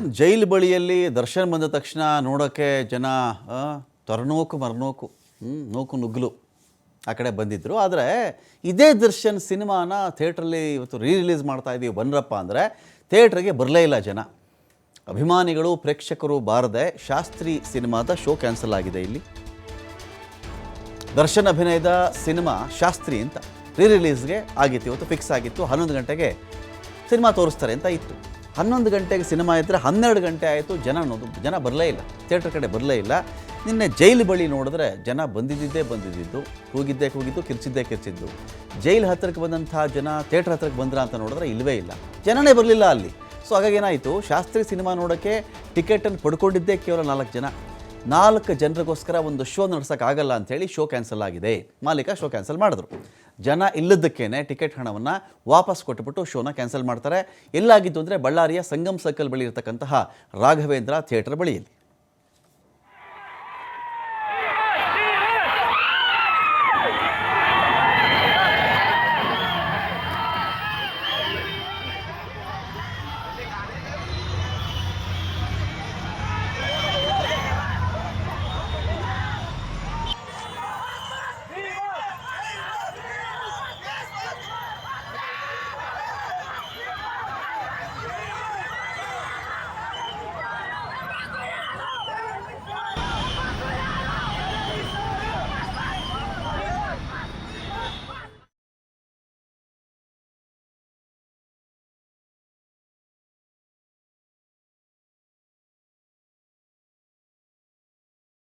ಏನು ಜೈಲು ಬಳಿಯಲ್ಲಿ ದರ್ಶನ್ ಬಂದ ತಕ್ಷಣ ನೋಡೋಕ್ಕೆ ಜನ ತೊರನೋಕು ಮರನೋಕು ಹ್ಞೂ ನೋಕು ನುಗ್ಗಲು ಆ ಕಡೆ ಬಂದಿದ್ದರು ಆದರೆ ಇದೇ ದರ್ಶನ್ ಸಿನಿಮಾನ ಥಿಯೇಟ್ರಲ್ಲಿ ಇವತ್ತು ರೀ ರಿಲೀಸ್ ಮಾಡ್ತಾ ಇದ್ದೀವಿ ಬನ್ರಪ್ಪ ಅಂದರೆ ಥಿಯೇಟ್ರಿಗೆ ಬರಲೇ ಇಲ್ಲ ಜನ. ಅಭಿಮಾನಿಗಳು, ಪ್ರೇಕ್ಷಕರು ಬಾರದೆ ಶಾಸ್ತ್ರಿ ಸಿನಿಮಾದ ಶೋ ಕ್ಯಾನ್ಸಲ್ ಆಗಿದೆ ಇಲ್ಲಿ. ದರ್ಶನ್ ಅಭಿನಯದ ಸಿನಿಮಾ ಶಾಸ್ತ್ರಿ ಅಂತ ರೀ ರಿಲೀಸ್ಗೆ ಆಗಿತ್ತು, ಇವತ್ತು ಫಿಕ್ಸ್ ಆಗಿತ್ತು. ಹನ್ನೊಂದು ಗಂಟೆಗೆ ಸಿನಿಮಾ ತೋರಿಸ್ತಾರೆ ಅಂತ ಇತ್ತು. ಹನ್ನೊಂದು ಗಂಟೆಗೆ ಸಿನಿಮಾ ಇದ್ದರೆ ಹನ್ನೆರಡು ಗಂಟೆ ಆಯಿತು, ಜನ ಅನ್ನೋದು ಜನ ಬರಲೇ ಇಲ್ಲ. ಥಿಯೇಟ್ರ್ ಕಡೆ ಬರಲೇ ಇಲ್ಲ. ನಿನ್ನೆ ಜೈಲು ಬಳಿ ನೋಡಿದ್ರೆ ಜನ ಬಂದಿದ್ದೇ ಬಂದಿದ್ದು ಕೂಗಿದ್ದೇ ಕೂಗಿದ್ದು, ಕಿರ್ಚಿದ್ದೇ ಕಿರ್ಚಿದ್ದು. ಜೈಲು ಹತ್ತಿರಕ್ಕೆ ಬಂದಂಥ ಜನ ಥಿಯೇಟ್ರ್ ಹತ್ತಿರಕ್ಕೆ ಬಂದ್ರ ಅಂತ ನೋಡಿದ್ರೆ ಇಲ್ಲವೇ ಇಲ್ಲ. ಜನನೇ ಬರಲಿಲ್ಲ ಅಲ್ಲಿ. ಸೊ ಹಾಗಾಗಿ ಏನಾಯಿತು, ಶಾಸ್ತ್ರಿ ಸಿನಿಮಾ ನೋಡೋಕ್ಕೆ ಟಿಕೆಟನ್ನು ಪಡ್ಕೊಂಡಿದ್ದೇ ಕೇವಲ ನಾಲ್ಕು ಜನ. ನಾಲ್ಕು ಜನರಿಗೋಸ್ಕರ ಒಂದು ಶೋ ನಡೆಸೋಕ್ಕಾಗಲ್ಲ ಅಂಥೇಳಿ ಶೋ ಕ್ಯಾನ್ಸಲ್ ಆಗಿದೆ. ಮಾಲೀಕ ಶೋ ಕ್ಯಾನ್ಸಲ್ ಮಾಡಿದ್ರು. ಜನ ಇಲ್ಲದಕ್ಕೇನೆ ಟಿಕೆಟ್ ಹಣವನ್ನು ವಾಪಸ್ ಕೊಟ್ಟುಬಿಟ್ಟು ಶೋನ ಕ್ಯಾನ್ಸಲ್ ಮಾಡ್ತಾರೆ. ಎಲ್ಲಾಗಿದ್ದು ಅಂದರೆ ಬಳ್ಳಾರಿಯ ಸಂಗಮ್ ಸರ್ಕಲ್ ಬಳಿ ಇರತಕ್ಕಂತಹ ರಾಘವೇಂದ್ರ ಥಿಯೇಟರ್ ಬಳಿಯಲ್ಲಿ.